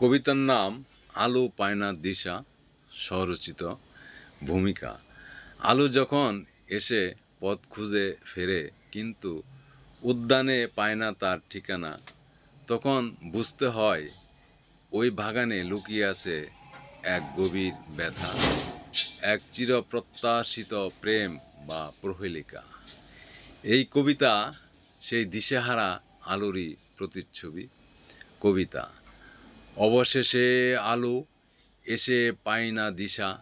কবিতার নাম আলু পায়না দিশা স্বরচিত ভূমিকা। আলো যখন এসে পথ খুঁজে ফেরে, কিন্তু উদ্যানে পায় না তার ঠিকানা। তখন বুঝতে হয় ওই বাগানে লুকিয়ে আছে এক গভীর ব্যথা, এক চিরপ্রত্যাশিত প্রেম বা প্রহেলিকা। এই কবিতা সেই দিশেহারা আলোরই প্রতিচ্ছবি। কবিতা অবশেষে আলো এসে পায় না দিশা।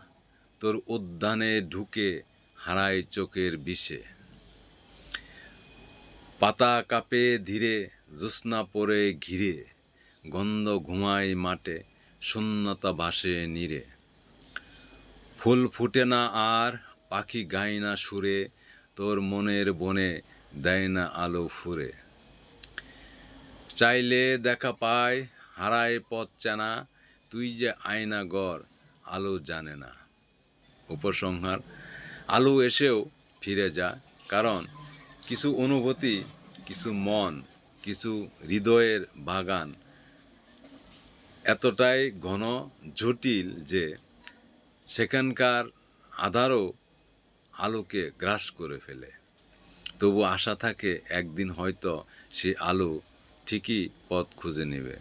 তোর উদ্যানে ঢুকে হারায় চোখের বিষে। পাতা কাপে ধীরে, জ্যোৎস্না পরে ঘিরে। গন্ধ ঘুমায় মাঠে, শূন্যতা ভাসে নিরে। ফুল ফুটে না আর, পাখি গায় না সুরে। তোর মনের বনে দেয় না আলো ফুরে। চাইলে দেখা পায় হারায় পথ চেনা, তুই যে আয়না গড়, আলো জানে না। উপসংহার, আলো এসেও ফিরে যা, কারণ কিছু অনুভূতি, কিছু মন, কিছু হৃদয়ের বাগান এতটাই ঘন, জটিল যে সেখানকার আধারও আলোকে গ্রাস করে ফেলে। তবু আশা থাকে একদিন হয়তো সে আলো ঠিকই পথ খুঁজে নেবে।